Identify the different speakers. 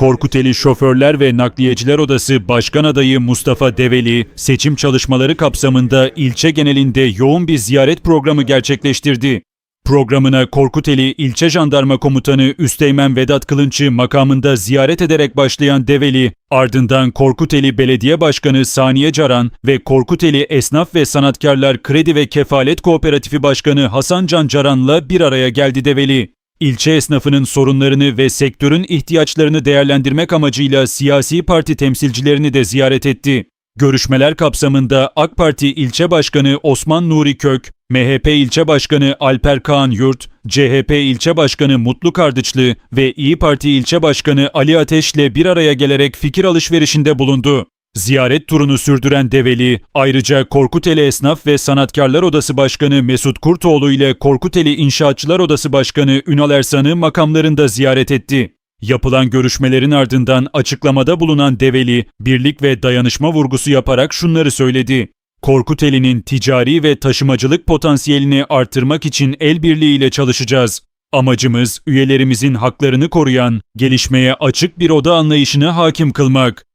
Speaker 1: Korkuteli Şoförler ve Nakliyeciler Odası Başkan Adayı Mustafa Develi, seçim çalışmaları kapsamında ilçe genelinde yoğun bir ziyaret programı gerçekleştirdi. Programına Korkuteli İlçe Jandarma Komutanı Üsteğmen Vedat Kılınç'ı makamında ziyaret ederek başlayan Develi, ardından Korkuteli Belediye Başkanı Saniye Caran ve Korkuteli Esnaf ve Sanatkarlar Kredi ve Kefalet Kooperatifi Başkanı Hasan Can Caran'la bir araya geldi Develi. İlçe esnafının sorunlarını ve sektörün ihtiyaçlarını değerlendirmek amacıyla siyasi parti temsilcilerini de ziyaret etti. Görüşmeler kapsamında AK Parti İlçe Başkanı Osman Nuri Kök, MHP İlçe Başkanı Alper Kaan Yurt, CHP İlçe Başkanı Mutlu Kardıçlı ve İyi Parti İlçe Başkanı Ali Ateş'le bir araya gelerek fikir alışverişinde bulundu. Ziyaret turunu sürdüren Develi, ayrıca Korkuteli Esnaf ve Sanatkarlar Odası Başkanı Mesut Kurtoğlu ile Korkuteli İnşaatçılar Odası Başkanı Ünal Ersan'ı makamlarında ziyaret etti. Yapılan görüşmelerin ardından açıklamada bulunan Develi, birlik ve dayanışma vurgusu yaparak şunları söyledi. Korkuteli'nin ticari ve taşımacılık potansiyelini artırmak için el birliğiyle çalışacağız. Amacımız üyelerimizin haklarını koruyan, gelişmeye açık bir oda anlayışını hakim kılmak.